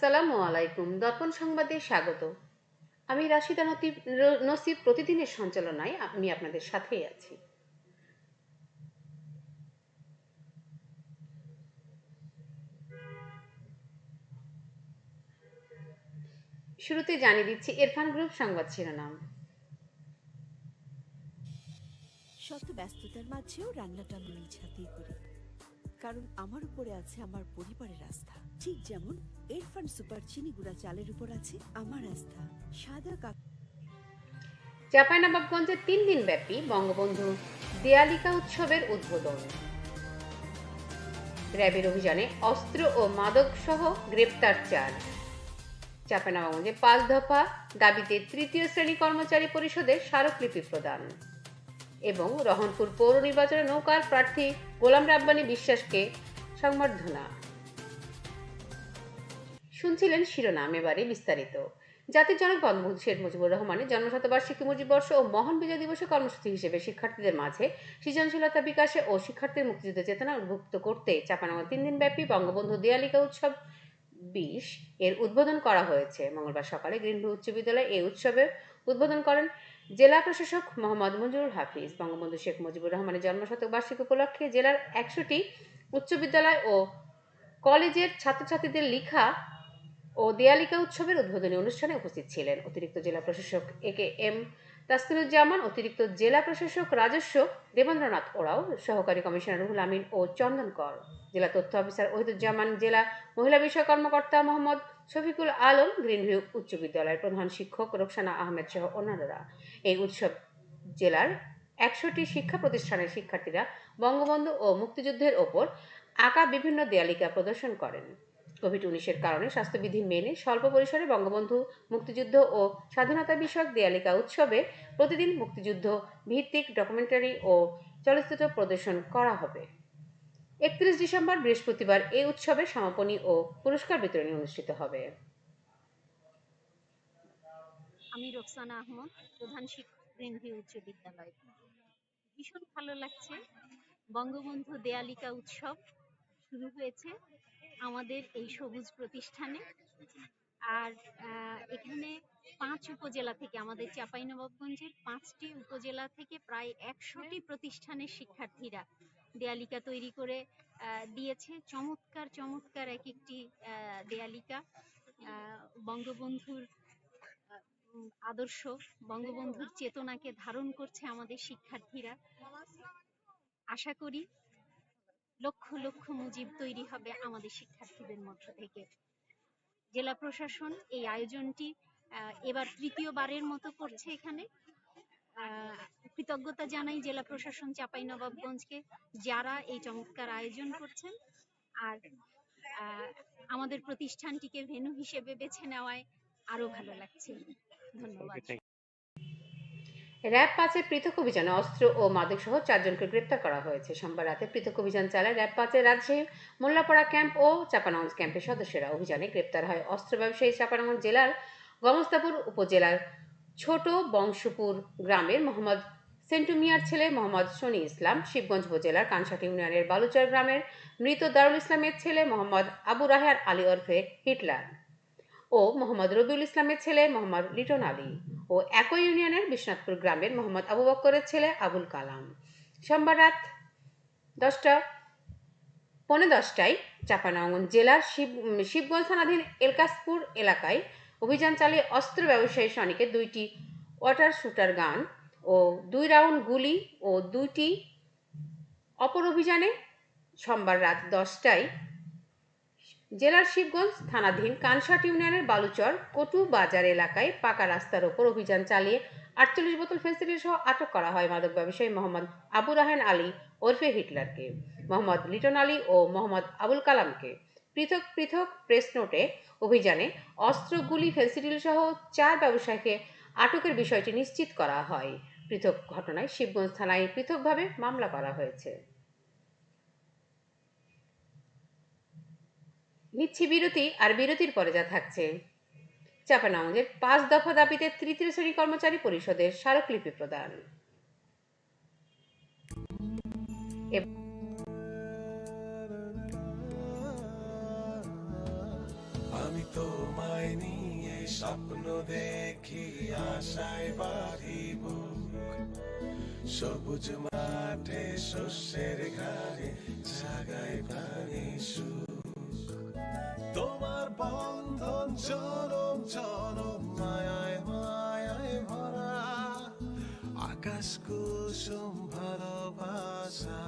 আসসালামু আলাইকুম। দর্পণ সংবাদে স্বাগত। আমি রাশিদা নতিব নসিব প্রতিদিনের সঞ্চালনায় আমি আপনাদের সাথেই আছি। শুরুতে জানিয়ে দিচ্ছি ইরফান গ্রুপ সংবাদ শিরোনাম। শত ব্যস্ততার মাঝেও রান্নাটা আমি নিজ হাতেই কারণ আমার উপরে আছে আমার পরিবারের আস্থা। ঠিক যেমন এরফান সুপার চিনি গুঁড়া চালের উপর আছে আমার আস্থা। সাদা কাক চাঁপাইনবাবগঞ্জে তিন দিন ব্যাপী বঙ্গবন্ধু দেয়ালিকা উৎসবের উদ্বোধন। র্যাবের অভিযানে অস্ত্র ও মাদক সহ গ্রেপ্তার চার। চাঁপাইনবাবগঞ্জে পাঁচ দফা দাবিতে তৃতীয় শ্রেণি কর্মচারী পরিষদের স্মারকলিপি প্রদান। এবং রহনপুর পৌর নির্বাচনে নৌকার প্রার্থী গোলাম রাব্বানী বিশ্বাসকে সংবর্ধনা। শুনছিলেন শিরোনাম এবারে বিস্তারিত। জাতির জনক বঙ্গবন্ধু শেখ মুজিবুর রহমানের জন্মশতবার্ষিকী মুজিববর্ষ ও মহান বিজয় দিবসে কর্মসূচি হিসেবে শিক্ষার্থীদের মাঝে সৃজনশীলতা বিকাশে ও শিক্ষার্থীর মুক্তিযুদ্ধ চেতনা উদ্বুদ্ধ করতে চাপানামা তিন দিন ব্যাপী বঙ্গবন্ধু দেয়ালিকা উৎসব বিশ এর উদ্বোধন করা হয়েছে। মঙ্গলবার সকালে গ্রিনভিউ উচ্চ বিদ্যালয়ে এই উৎসবের উদ্বোধন করেন জেলা প্রশাসক মোহাম্মদ মঞ্জুরুল হাফিজ, বঙ্গবন্ধু শেখ মুজিবুর রহমানের জন্মশতবার্ষিকী উপলক্ষে জেলার একশোটি উচ্চ বিদ্যালয় ও কলেজের ছাত্রছাত্রীদের লিখা ও দেয়ালিকা উৎসবের উদ্বোধনী অনুষ্ঠানে উপস্থিত ছিলেন অতিরিক্ত জেলা প্রশাসক এ কে এম তাসকিরুজ্জামান অতিরিক্ত জেলা প্রশাসক রাজস্ব দেবেন্দ্রনাথ ওরাও, সহকারী কমিশনার রুহুল আমিন ও চন্দন কর। জেলা তথ্য অফিসার ওহিদুজ্জামান, জেলা মহিলা বিষয় কর্মকর্তা মোহাম্মদ শফিকুল আলম গ্রিনভিউ উচ্চ বিদ্যালয়ের প্রধান শিক্ষক রোকসানা আহমেদ সহ অন্যান্যরা। এই উৎসব জেলার একশোটি শিক্ষা প্রতিষ্ঠানের শিক্ষার্থীরা বঙ্গবন্ধু ও মুক্তিযুদ্ধের ওপর আঁকা বিভিন্ন দেয়ালিকা প্রদর্শন করেন। কোভিড উনিশের কারণে স্বাস্থ্যবিধি মেনে স্বল্প পরিসরে বঙ্গবন্ধু মুক্তিযুদ্ধ ও স্বাধীনতা বিষয়ক দেয়ালিকা উৎসবে প্রতিদিন মুক্তিযুদ্ধ ভিত্তিক ডকুমেন্টারি ও চলচ্চিত্র প্রদর্শন করা হবে। একত্রিশ ডিসেম্বর, বৃহস্পতিবার এই উৎসবের সমাপনী ও পুরস্কার বিতরণী অনুষ্ঠিত হবে। আমি রোকসানা আহমদ, প্রধান শিক্ষক গ্রিনভিউ উচ্চ বিদ্যালয়। ভীষণ ভালো লাগছে। বঙ্গবন্ধু দেয়ালিকা উৎসব শুরু হয়েছে আমাদের এই সবুজ প্রতিষ্ঠানে। আর এখানে পাঁচ উপজেলা থেকে, আমাদের চাঁপাইনবাবগঞ্জের পাঁচটি উপজেলা থেকে প্রায় একশোটি প্রতিষ্ঠানের শিক্ষার্থীরা দেয়ালিকা তৈরি করে দিয়েছে। চমৎকার চমৎকার এক একটি দেয়ালিকা। বঙ্গবন্ধুর আদর্শ, বঙ্গবন্ধুর চেতনাকে ধারণ করছে আমাদের শিক্ষার্থীরা। আশা করি লক্ষ লক্ষ মুজিব তৈরি হবে আমাদের শিক্ষার্থীদের মধ্য থেকে। জেলা প্রশাসন এই আয়োজনটি এবার তৃতীয়বারের মতো করছে এখানে। কৃতজ্ঞতা জানাই জেলা প্রশাসন চাপাই নবাবগঞ্জকে যারা এই চমৎকার আয়োজন করছেন। আর আমাদের প্রতিষ্ঠানটিকে ভেন্যু হিসেবে বেছে নেওয়ায় আরও ভালো লাগছে। ধন্যবাদ। র্যাব পাঁচের পৃথক অভিযানে অস্ত্র ও মাদক সহ চারজনকে গ্রেপ্তার করা হয়েছে। সোমবার রাতে পৃথক অভিযান চালায় র্যাব পাঁচের রাজশাহী মোল্লাপাড়া ক্যাম্প ও চাপানগঞ্জ ক্যাম্পের সদস্যরা। অভিযানে গ্রেপ্তার হয় অস্ত্র ব্যবসায়ী চাপানগঞ্জ জেলার গমস্তাপুর উপজেলার ছোট বংশপুর গ্রামের মোহাম্মদ সেন্টু মিয়ার ছেলে মোহাম্মদ শনি ইসলাম শিবগঞ্জ উপজেলার কানসাটি ইউনিয়নের বালুচর গ্রামের মৃত দারুল ইসলামের ছেলে মোহাম্মদ আবু রাহার আলী ওরফে হিটলার ও মোহাম্মদ রবিউল ইসলামের ছেলে মোহাম্মদ লিটন আলী ও একই ইউনিয়নের বিশ্বনাথপুর গ্রামের মোহাম্মদ আবু বক্করের ছেলে আবুল কালাম। সোমবার রাত দশটা, পৌনে দশটায় চাঁপানগঞ্জ জেলার শিব শিবগঞ্জ থানাধীন এলকাসপুর এলাকায় অভিযান চালিয়ে অস্ত্র ব্যবসায়ী সনিকে দুইটি ওয়াটার শুটার গান ও দুই রাউন্ড গুলি ও দুইটি অপর অভিযানে সোমবার রাত দশটায় জেলার শিবগঞ্জ থানাধীন কানসাট ইউনিয়নের বালুচর কটু বাজার এলাকায় পাকা রাস্তার ওপর অভিযান চালিয়ে আটচল্লিশ বোতল ফেন্সিডিল সহ আটক করা হয় মাদক ব্যবসায়ী মোহাম্মদ আবু রাহেন আলী ওরফে হিটলারকে, মোহাম্মদ লিটন আলী ও মোহাম্মদ আবুল কালামকে। পৃথক পৃথক প্রেস নোটে অভিযানে অস্ত্র, গুলি ফেন্সিডিল সহ চার ব্যবসায়ীকে আটকের বিষয়টি নিশ্চিত করা হয়। পৃথক ঘটনায় শিবগঞ্জ থানায় পৃথকভাবে মামলা করা হয়েছে। নিচ্ছি বিরতি আর বিরতির পরে যা থাকছে। চাপানগঞ্জের পাঁচ দফা দাবিতে তৃতীয় শ্রেণি কর্মচারী পরিষদের স্মারকলিপি প্রদান। স্বপ্ন দেখি আশায় বাড়িব সবুজ মাঠে শস্যের ঘাড়ে জাগায় প্রাণী তোমার বন্ধন জনম জনম মায়ায় মায়ায় ভরা, আকাশ কুসুম ভালোবাসা।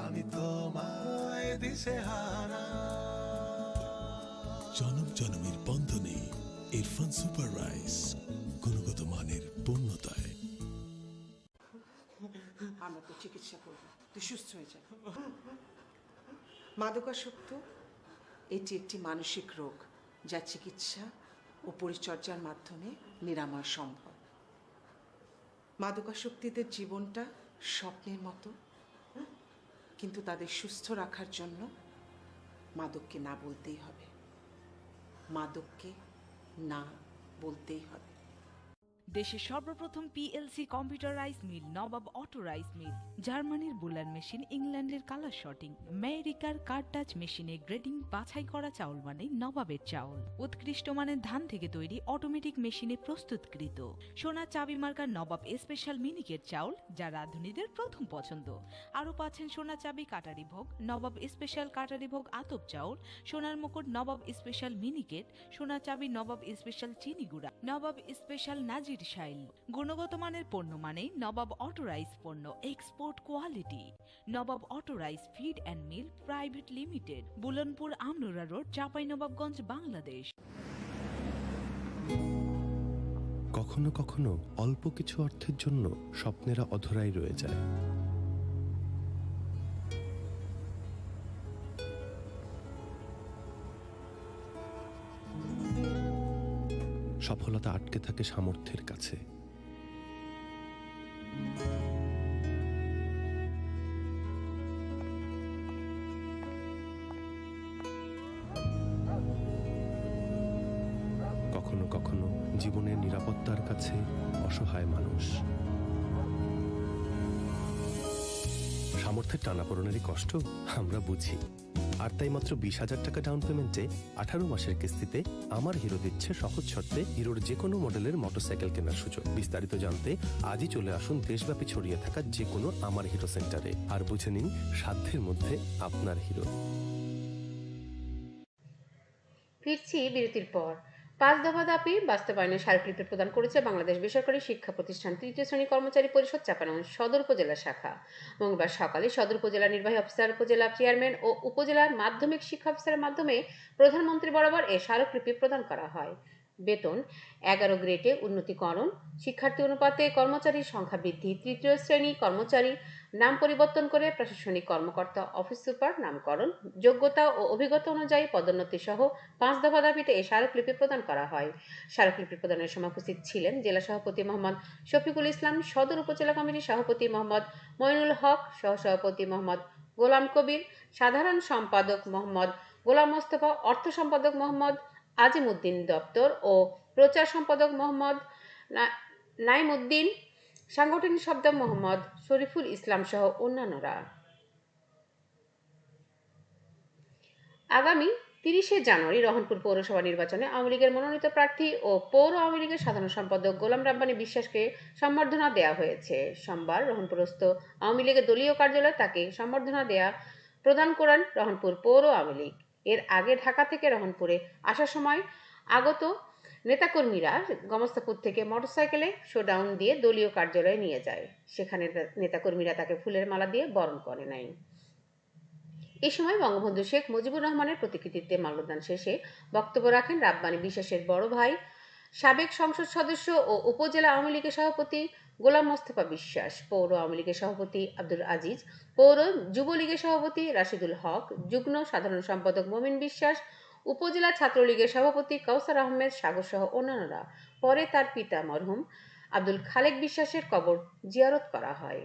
আমি তোমায় দিশে হারা জনম জনমের বন্ধনে ইরফান সুপার রাইস গুণগত মানের পূর্ণতায়। আমরা তো চিকিৎসা করব, তুই সুস্থ হয়ে যা। মাদকাসক্ত, এটি একটি মানসিক রোগ যা চিকিৎসা ও পরিচর্যার মাধ্যমে নিরাময় সম্ভব। মাদকাসক্তিদের জীবনটা স্বপ্নের মতো, কিন্তু তাদের সুস্থ রাখার জন্য মাদককে না বলতেই হবে। মাদককে না বলতেই হবে দেশের সর্বপ্রথম PLC computerise mill Nawab auto rice mill জার্মানির বুলার মেশিন, ইংল্যান্ডের কালার শটিং আমেরিকার কার টাচ মেশিনে গ্রেডিং বাছাই করা চাউল মানে নবাবের চাউল। উৎকৃষ্ট মানের ধান থেকে তৈরি অটোমেটিক মেশিনে প্রস্তুতকৃত। সোনা চাবি মার্কার নবাব স্পেশাল মিনিকেট চাউল, যা রাঁধুনিদের প্রথম পছন্দ। আরও পাচ্ছেন সোনা চাবি কাটারি ভোগ, নবাব স্পেশাল কাটারি ভোগ আতপ চাউল, সোনার মুকুট নবাব স্পেশাল মিনিকেট সোনা চাবি নবাব স্পেশাল চিনি গুঁড়া, নবাব স্পেশাল নাজির শাইল গুণগত মানের পণ্য মানে নবাব অটোরাইজ পণ্য export quality Nawab auto rice feed and mill private limited Bulanpur Amnura road Chapainawabganj, Bangladesh. কখনো কখনো অল্প কিছু অর্থের জন্য স্বপ্নেরা অধরাই রয়ে যায়। সফলতা আটকে থাকে সামর্থ্যের কাছে। কখনো কখনো জীবনের নিরাপত্তার কাছে অসহায় মানুষ। সামর্থ্যের টানাপোড়নেরই কষ্ট আমরা বুঝি। আর তাই মাত্র বিশ হাজার টাকা ডাউন পেমেন্টে আঠারো মাসের কিস্তিতে আমার হিরো দিচ্ছে সহজ শর্তে হিরোর যে কোনো মডেলের মোটরসাইকেল কেনার সুযোগ। বিস্তারিত জানতে আজই চলে আসুন দেশব্যাপী ছড়িয়ে থাকা যে কোনো আমার হিরো সেন্টারে আর বুঝে নিন সাধ্যের মধ্যে আপনার হিরো ফিরছি বিরতির পর। পাঁচ দফা দাবি বাস্তবায়নে স্মারকলিপি প্রদান করেছে বাংলাদেশ বেসরকারি শিক্ষা প্রতিষ্ঠান তৃতীয় শ্রেণি কর্মচারী পরিষদ চাপানগঞ্জ সদর উপজেলা শাখা। মঙ্গলবার সকালে সদর উপজেলা নির্বাহী অফিসার, উপজেলা চেয়ারম্যান ও উপজেলা মাধ্যমিক শিক্ষা অফিসারের মাধ্যমে প্রধানমন্ত্রী বরাবর এ স্মারকলিপি প্রদান করা হয়। বেতন এগারো গ্রেডে উন্নতিকরণ, শিক্ষার্থী অনুপাতে কর্মচারীর সংখ্যা বৃদ্ধি, তৃতীয় শ্রেণি কর্মচারী নাম পরিবর্তন করে প্রশাসনিক কর্মকর্তা অফিস সুপার নামকরণ, যোগ্যতা ও অভিজ্ঞতা অনুযায়ী পদোন্নতি সহ পাঁচ দফা দাবিতে এই স্মারকলিপি প্রদান করা হয়। স্মারকলিপি প্রদানের সময় উপস্থিত ছিলেন জেলা সভাপতি মোহাম্মদ শফিকুল ইসলাম, সদর উপজেলা কমিটির সভাপতি মোহাম্মদ মইনুল হক, সহসভাপতি মোহাম্মদ গোলাম কবির, সাধারণ সম্পাদক মোহাম্মদ গোলাম মোস্তফা, অর্থ সম্পাদক মোহাম্মদ আজিমউদ্দিন দপ্তর ও প্রচার সম্পাদক মোহাম্মদ না- নাইমুদ্দিন সাংগঠনিক শব্দ মোহাম্মদ শরীফুল ইসলাম সহ অন্যান্যরা। আগামী তিরিশে জানুয়ারি রহনপুর পৌরসভা নির্বাচনে আওয়ামী লীগের মনোনীত প্রার্থী ও পৌর আওয়ামী লীগের সাধারণ সম্পাদক গোলাম রাব্বানী বিশ্বাসকে সম্বর্ধনা দেওয়া হয়েছে। সোমবার রহনপুরস্থ আওয়ামী লীগের দলীয় কার্যালয়ে তাকে সম্বর্ধনা দেয়া প্রদান করেন রহনপুর পৌর আওয়ামী লীগ। এর আগে ঢাকা থেকে রহনপুরে আসার সময় আগত নেতাকর্মীরা গমস্তাপুর থেকে মোটরসাইকেলে শোডাউন দিয়ে দলীয় কার্যালয়ে নিয়ে যায়। সেখানে নেতাকর্মীরা তাকে ফুলের মালা দিয়ে বরণ করে নেয়। এ সময় বঙ্গবন্ধু শেখ মুজিবুর রহমানের প্রতিকৃতিতে মাল্যদান শেষে বক্তব্য রাখেন রাব্বানী বিশ্বাসের বড় ভাই, সাবেক সংসদ সদস্য ও উপজেলা আওয়ামী লীগের সভাপতি গোলাম মোস্তফা বিশ্বাস, পৌর আওয়ামী লীগের সভাপতি আব্দুল আজিজ, পৌর যুবলীগের সভাপতি রাশিদুল হক, যুগ্ম সাধারণ সম্পাদক মমিন বিশ্বাস উপজেলা ছাত্রলীগের সভাপতি কাউসার আহমেদ সাগর সহ অন্যান্যরা। পরে তার পিতা মরহুম আব্দুল খালেক বিশ্বাসের কবর জিয়ারত করা হয়।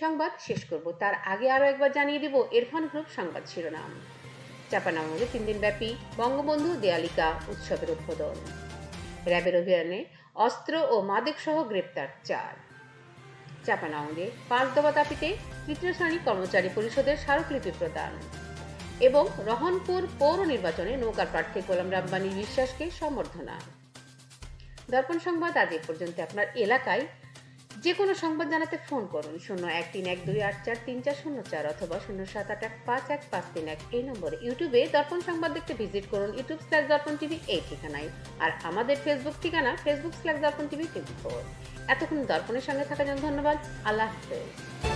সংবাদ শেষ করব। তার আগে আরও একবার জানিয়ে দিব ইরফান গ্রুপ সংবাদ শিরোনাম। চাপানামলে তিন দিনব্যাপী বঙ্গবন্ধু দেয়ালিকা উৎসবের উদ্বোধন। র্যাবের অভিযানে অস্ত্র ও মাদক সহ গ্রেপ্তার চার। চাপানামলে পাঁচ দফা দাবিতে তৃতীয় শ্রেণি কর্মচারী পরিষদের স্মারকলিপি প্রদান। এবং রহনপুর পৌর নির্বাচনে নৌকার প্রার্থী গোলাম রাব্বানী বিশ্বাসকে সম্বর্ধনা দর্পণ সংবাদ আজ এ পর্যন্ত। আপনার এলাকায় যে কোনো সংবাদ জানাতে ফোন করুন শূন্য এক তিন এক দুই আট চার তিন চার শূন্য চার অথবা শূন্য সাত আট এক পাঁচ এক পাঁচ তিন এক। এই নম্বরে ইউটিউবে দর্পণ সংবাদ দেখতে ভিজিট করুন। ইউটিউব স্ল্যাশ দর্পণ টিভি এই ঠিকানায়। আর আমাদের ফেসবুক ঠিকানা Facebook slash Darpan TV twenty four. এতক্ষণ দর্পণের সঙ্গে থাকার জন্য ধন্যবাদ। আল্লাহ হাফেজ।